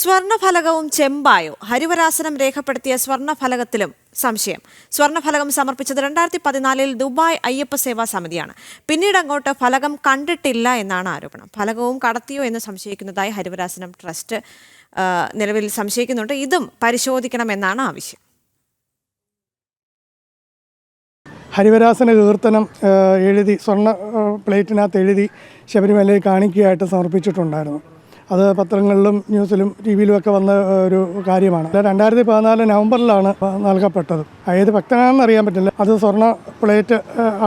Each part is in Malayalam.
സ്വർണഫലകവും ചെമ്പായോ? ഹരിവരാസനം രേഖപ്പെടുത്തിയ സ്വർണഫലകത്തിലും സംശയം. സ്വർണഫലകം സമർപ്പിച്ചത് രണ്ടായിരത്തി പതിനാലിൽ ദുബായ് അയ്യപ്പ സേവാ സമിതിയാണ്. പിന്നീട് അങ്ങോട്ട് ഫലകം കണ്ടിട്ടില്ല എന്നാണ് ആരോപണം. ഫലകവും കടത്തിയോ എന്ന് സംശയിക്കുന്നതായി ഹരിവരാസനം ട്രസ്റ്റ് നിലവിൽ സംശയിക്കുന്നുണ്ട്. ഇതും പരിശോധിക്കണമെന്നാണ് ആവശ്യം. ഹരിവരാസന കീർത്തനം എഴുതി സ്വർണ പ്ലേറ്റിനകത്ത് എഴുതി ശബരിമലയിൽ കാണിക്കയായിട്ട് സമർപ്പിച്ചിട്ടുണ്ടായിരുന്നു. അത് പത്രങ്ങളിലും ന്യൂസിലും ടി വിയിലും ഒക്കെ വന്ന ഒരു കാര്യമാണ്. രണ്ടായിരത്തി പതിനാല് നവംബറിലാണ് നൽകപ്പെട്ടത്. ഏത് ഭക്തനാണെന്ന് അറിയാൻ പറ്റില്ല. അത് സ്വർണ പ്ലേറ്റ്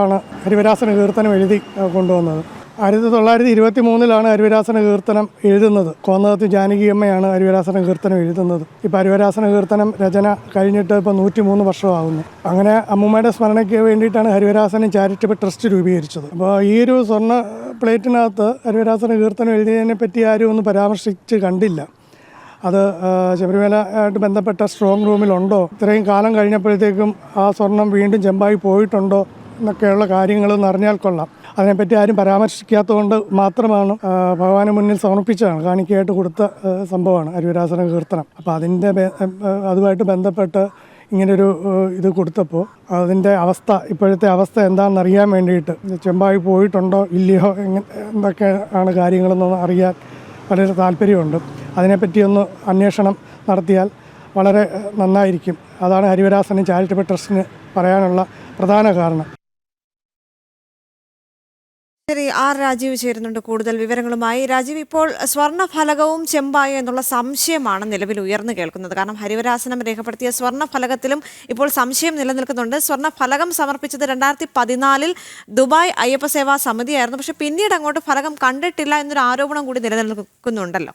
ആണ് ഹരിവരാസന കീർത്തനം എഴുതി കൊണ്ടുവന്നത്. ആയിരത്തി തൊള്ളായിരത്തി ഇരുപത്തി മൂന്നിലാണ് ഹരിവരാസന കീർത്തനം എഴുതുന്നത്. കോന്നകത്ത് ജാനകിയമ്മയാണ് ഹരിവരാസന കീർത്തനം എഴുതുന്നത്. ഇപ്പോൾ ഹരിവരാസന കീർത്തനം രചന കഴിഞ്ഞിട്ട് ഇപ്പോൾ നൂറ്റി മൂന്ന് വർഷമാകുന്നു അങ്ങനെ അമ്മൂമ്മയുടെ സ്മരണയ്ക്ക് വേണ്ടിയിട്ടാണ് ഹരിവരാസനം ചാരിറ്റബിൾ ട്രസ്റ്റ് രൂപീകരിച്ചത്. അപ്പോൾ ഈ ഒരു സ്വർണ പ്ലേറ്റിനകത്ത് അരുവരാസന കീർത്തനം എഴുതിയതിനെ പറ്റി ആരും ഒന്ന് പരാമർശിച്ച് കണ്ടില്ല. അത് ശബരിമല ആയിട്ട് ബന്ധപ്പെട്ട സ്ട്രോങ് റൂമിലുണ്ടോ ഇത്രയും കാലം കഴിഞ്ഞപ്പോഴത്തേക്കും ആ സ്വർണം വീണ്ടും ചെമ്പായി പോയിട്ടുണ്ടോ എന്നൊക്കെയുള്ള കാര്യങ്ങൾ അറിഞ്ഞാൽ കൊള്ളാം. അതിനെപ്പറ്റി ആരും പരാമർശിക്കാത്തതുകൊണ്ട് മാത്രമാണ് ഭഗവാന് മുന്നിൽ സമർപ്പിച്ചതാണ്. കാണിക്കയായിട്ട് കൊടുത്ത സംഭവമാണ് അരുവരാസന കീർത്തനം. അപ്പോൾ അതിന്റെ അതുമായിട്ട് ബന്ധപ്പെട്ട് ഇങ്ങനൊരു ഇത് കൊടുത്തപ്പോൾ അതിന്റെ അവസ്ഥ ഇപ്പോഴത്തെ അവസ്ഥ എന്താണെന്ന് അറിയാൻ വേണ്ടിയിട്ട് ചെമ്പായി പോയിട്ടുണ്ടോ ഇല്ലയോ എന്തൊക്കെ ആണ് കാര്യങ്ങളെന്നൊന്ന് അറിയാൻ വളരെ താല്പര്യമുണ്ട്. അതിനെപ്പറ്റിയൊന്ന് അന്വേഷണം നടത്തിയാൽ വളരെ നന്നായിരിക്കും. അതാണ് ഹരിവരാസന് ചാരിറ്റബിൾ ട്രസ്റ്റിന് പറയാനുള്ള പ്രധാന കാരണം. ശരി ആർ രാജീവ് ചേരുന്നുണ്ട് കൂടുതൽ വിവരങ്ങളുമായി. രാജീവ് ഇപ്പോൾ സ്വർണഫലകവും ചെമ്പായോ എന്നുള്ള സംശയമാണ് നിലവിൽ ഉയർന്നു കേൾക്കുന്നത്. കാരണം ഹരിവരാസനം രേഖപ്പെടുത്തിയ സ്വർണഫലകത്തിലും ഇപ്പോൾ സംശയം നിലനിൽക്കുന്നുണ്ട്. സ്വർണഫലകം സമർപ്പിച്ചത് രണ്ടായിരത്തി പതിനാലിൽ ദുബായ് അയ്യപ്പ സേവാ സമിതിയായിരുന്നു. പക്ഷെ പിന്നീട് അങ്ങോട്ട് ഫലകം കണ്ടിട്ടില്ല എന്നൊരു ആരോപണം കൂടി നിലനിൽക്കുന്നുണ്ടല്ലോ.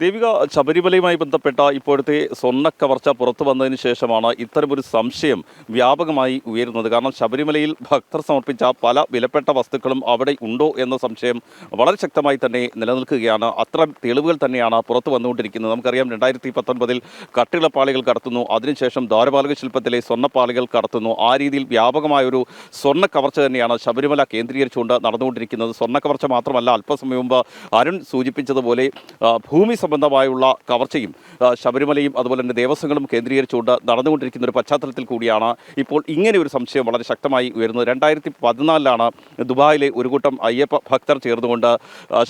ദേവിക ശബരിമലയുമായി ബന്ധപ്പെട്ട ഇപ്പോഴത്തെ സ്വർണ കവർച്ച പുറത്തു വന്നതിന് ശേഷമാണ് ഇത്തരമൊരു സംശയം വ്യാപകമായി ഉയരുന്നത്. കാരണം ശബരിമലയിൽ ഭക്തർ സമർപ്പിച്ച പല വിലപ്പെട്ട വസ്തുക്കളും അവിടെ ഉണ്ടോ എന്ന സംശയം വളരെ ശക്തമായി തന്നെ നിലനിൽക്കുകയാണ്. അത്ര തെളിവുകൾ തന്നെയാണ് പുറത്തു വന്നുകൊണ്ടിരിക്കുന്നത്. നമുക്കറിയാം രണ്ടായിരത്തി പത്തൊൻപതിൽ കട്ടിളപ്പാളികൾ കടത്തുന്നു. അതിനുശേഷം ദ്വാരപാലക ശില്പത്തിലെ സ്വർണപ്പാളികൾ കടത്തുന്നു. ആ രീതിയിൽ വ്യാപകമായൊരു സ്വർണ കവർച്ച തന്നെയാണ് ശബരിമല കേന്ദ്രീകരിച്ചുകൊണ്ട് നടന്നുകൊണ്ടിരിക്കുന്നത്. സ്വർണ കവർച്ച മാത്രമല്ല അല്പസമയം മുമ്പ് അരുൺ സൂചിപ്പിച്ചതുപോലെ ഭൂമി സംബന്ധമായുള്ള കവർച്ചയും ശബരിമലയും അതുപോലെ തന്നെ ദേവസ്വങ്ങളും കേന്ദ്രീകരിച്ചുകൊണ്ട് നടന്നുകൊണ്ടിരിക്കുന്ന ഒരു പശ്ചാത്തലത്തിൽ കൂടിയാണ് ഇപ്പോൾ ഇങ്ങനെ ഒരു സംശയം വളരെ ശക്തമായി ഉയരുന്നത്. രണ്ടായിരത്തി പതിനാലിലാണ് ദുബായിലെ ഒരു കൂട്ടം അയ്യപ്പ ഭക്തർ ചേർന്നുകൊണ്ട്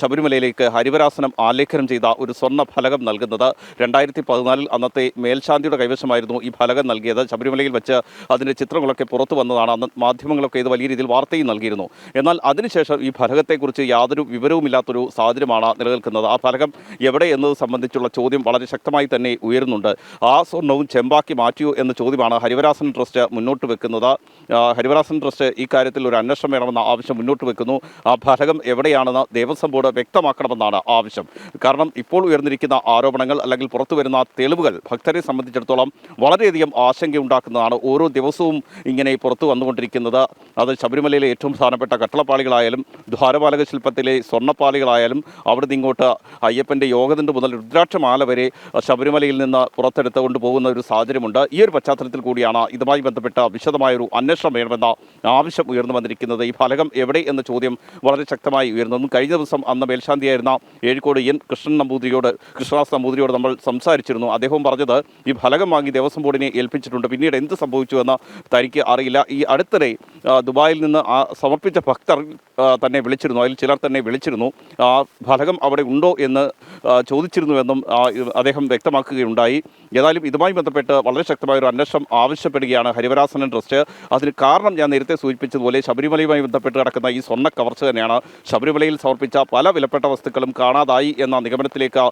ശബരിമലയിലേക്ക് ഹരിവരാസനം ആലേഖനം ചെയ്ത ഒരു സ്വർണ ഫലകം നൽകുന്നത്. രണ്ടായിരത്തി പതിനാലിൽ അന്നത്തെ മേൽശാന്തിയുടെ കൈവശമായിരുന്നു ഈ ഫലകം നൽകിയത്. ശബരിമലയിൽ വെച്ച് അതിന്റെ ചിത്രങ്ങളൊക്കെ പുറത്തു വന്നതാണ്. അന്ന് മാധ്യമങ്ങളൊക്കെ ഇത് വലിയ രീതിയിൽ വാർത്തയും നൽകിയിരുന്നു. എന്നാൽ അതിനുശേഷം ഈ ഫലകത്തെക്കുറിച്ച് യാതൊരു വിവരവുമില്ലാത്തൊരു സാഹചര്യമാണ് നിലനിൽക്കുന്നത്. ആ ഫലകം എവിടെ എന്നത് സംബന്ധിച്ചുള്ള ചോദ്യം വളരെ ശക്തമായി തന്നെ ഉയരുന്നുണ്ട്. ആ സ്വർണവും ചെമ്പാക്കി മാറ്റിയോ എന്ന ചോദ്യമാണ് ഹരിവരാസൻ ട്രസ്റ്റ് മുന്നോട്ട് വെക്കുന്നത്. ഹരിവരാസൻ ട്രസ്റ്റ് ഈ കാര്യത്തിൽ ഒരു അന്വേഷണം വേണമെന്ന ആവശ്യം മുന്നോട്ട് വെക്കുന്നു. ആ ഫലകം എവിടെയാണെന്ന് ദേവസ്വം ബോർഡ് വ്യക്തമാക്കണമെന്നാണ് ആവശ്യം. കാരണം ഇപ്പോൾ ഉയർന്നിരിക്കുന്ന ആരോപണങ്ങൾ അല്ലെങ്കിൽ പുറത്തു വരുന്ന തെളിവുകൾ ഭക്തരെ സംബന്ധിച്ചിടത്തോളം വളരെയധികം ആശങ്കയുണ്ടാക്കുന്നതാണ് ഓരോ ദിവസവും ഇങ്ങനെ പുറത്തു വന്നുകൊണ്ടിരിക്കുന്നത്. അത് ശബരിമലയിലെ ഏറ്റവും പ്രധാനപ്പെട്ട കട്ടളപ്പാളികളായാലും ദ്വാരപാലക ശില്പത്തിലെ സ്വർണപ്പാളികളായാലും അവിടെ ഇങ്ങോട്ട് അയ്യപ്പന്റെ യോഗദണ്ഡ് മുതൽ രുദ്രാക്ഷമാല വരെ ശബരിമലയിൽ നിന്ന് പുറത്തെടുത്തുകൊണ്ട് പോകുന്ന ഒരു സാഹചര്യമുണ്ട്. ഈ ഒരു പശ്ചാത്തലത്തിൽ കൂടിയാണ് ഇതുമായി ബന്ധപ്പെട്ട വിശദമായൊരു അന്വേഷണം വേണമെന്ന ആവശ്യം ഉയർന്നു വന്നിരിക്കുന്നത്. ഈ ഫലകം എവിടെ എന്ന ചോദ്യം വളരെ ശക്തമായി ഉയർന്നു. കഴിഞ്ഞ ദിവസം അന്ന് മേൽശാന്തിയായിരുന്ന ഏഴിക്കോട് എൻ. കൃഷ്ണൻ നമ്പൂതിരിയോട് കൃഷ്ണദാസ് നമ്പൂതിരിയോട് നമ്മൾ സംസാരിച്ചിരുന്നു. അദ്ദേഹം പറഞ്ഞത് ഈ ഫലകം വാങ്ങി ദേവസ്വം ബോർഡിനെ ഏൽപ്പിച്ചിട്ടുണ്ട്. പിന്നീട് എന്ത് സംഭവിച്ചു എന്ന് തനിക്ക് അറിയില്ല. ഈ അടുത്തിടെ ദുബായിൽ നിന്ന് ആ സമർപ്പിച്ച ഭക്തർ തന്നെ വിളിച്ചിരുന്നു. അതിൽ ചിലർ തന്നെ വിളിച്ചിരുന്നു. ആ ഫലകം അവിടെ ഉണ്ടോ എന്ന് ചോദിച്ചിരുന്നുവെന്നും അദ്ദേഹം വ്യക്തമാക്കുകയുണ്ടായി. ഏതായാലും ഇതുമായി ബന്ധപ്പെട്ട് വളരെ ശക്തമായ ഒരു അന്വേഷണം ആവശ്യപ്പെടുകയാണ് ഹരിവരാസനൻ ട്രസ്റ്റ്. അതിന് കാരണം ഞാൻ നേരത്തെ സൂചിപ്പിച്ചതുപോലെ ശബരിമലയുമായി ബന്ധപ്പെട്ട് കിടക്കുന്ന ഈ സ്വർണ കവർച്ച തന്നെയാണ് ശബരിമലയിൽ സമർപ്പിച്ച പല വിലപ്പെട്ട വസ്തുക്കളും കാണാതായി എന്ന നിഗമനത്തിലേക്ക്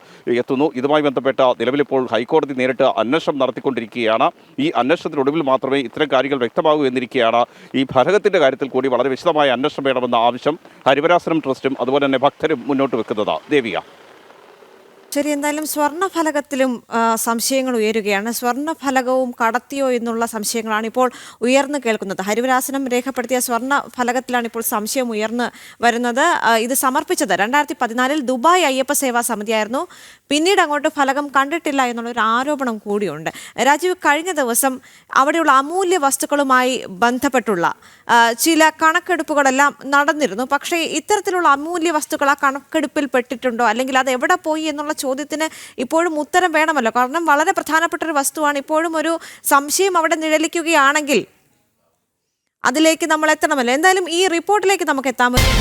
എത്തുന്നു. ഇതുമായി ബന്ധപ്പെട്ട നിലവിലിപ്പോൾ ഹൈക്കോടതി നേരിട്ട് അന്വേഷണം നടത്തിക്കൊണ്ടിരിക്കുകയാണ്. ഈ അന്വേഷണത്തിനൊടുവിൽ മാത്രമേ ഇത്തരം കാര്യങ്ങൾ വ്യക്തമാകൂ എന്നിരിക്കുകയാണ് ഈ ഭരകത്തിന്റെ കാര്യത്തിൽ കൂടി വളരെ വിശദമായ അന്വേഷണം വേണമെന്ന ആവശ്യം ഹരിവരാസനം ട്രസ്റ്റും അതുപോലെ തന്നെ ഭക്തരും മുന്നോട്ട് വെക്കുന്നത്. ദേവിക. ശരി എന്തായാലും സ്വർണഫലകത്തിലും സംശയങ്ങൾ ഉയരുകയാണ്. സ്വർണഫലകവും കടത്തിയോ എന്നുള്ള സംശയങ്ങളാണ് ഇപ്പോൾ ഉയർന്നു കേൾക്കുന്നത്. ഹരിവരാസനം രേഖപ്പെടുത്തിയ സ്വർണ ഫലകത്തിലാണ് ഇപ്പോൾ സംശയം ഉയർന്നു വരുന്നത്. ഇത് സമർപ്പിച്ചത് രണ്ടായിരത്തി പതിനാലിൽ ദുബായ് അയ്യപ്പ സേവാ സമിതിയായിരുന്നു. പിന്നീട് അങ്ങോട്ട് ഫലകം കണ്ടിട്ടില്ല എന്നുള്ള ഒരു ആരോപണം കൂടിയുണ്ട്. രാജീവ് കഴിഞ്ഞ ദിവസം അവിടെയുള്ള അമൂല്യ വസ്തുക്കളുമായി ബന്ധപ്പെട്ടുള്ള ചില കണക്കെടുപ്പുകളെല്ലാം നടന്നിരുന്നു. പക്ഷേ ഇത്തരത്തിലുള്ള അമൂല്യ വസ്തുക്കൾ ആ കണക്കെടുപ്പിൽ പെട്ടിട്ടുണ്ടോ? അല്ലെങ്കിൽ അത് എവിടെ പോയി എന്നുള്ള ചോദ്യത്തിന് ഇപ്പോഴും ഉത്തരം വേണമല്ലോ? കാരണം വളരെ പ്രധാനപ്പെട്ട ഒരു വസ്തുവാണ്. ഇപ്പോഴും ഒരു സംശയം അവിടെ നിഴലിക്കുകയാണെങ്കിൽ അതിലേക്ക് നമ്മൾ എത്തണമല്ലോ. എന്തായാലും ഈ റിപ്പോർട്ടിലേക്ക് നമുക്ക് എത്താമല്ലോ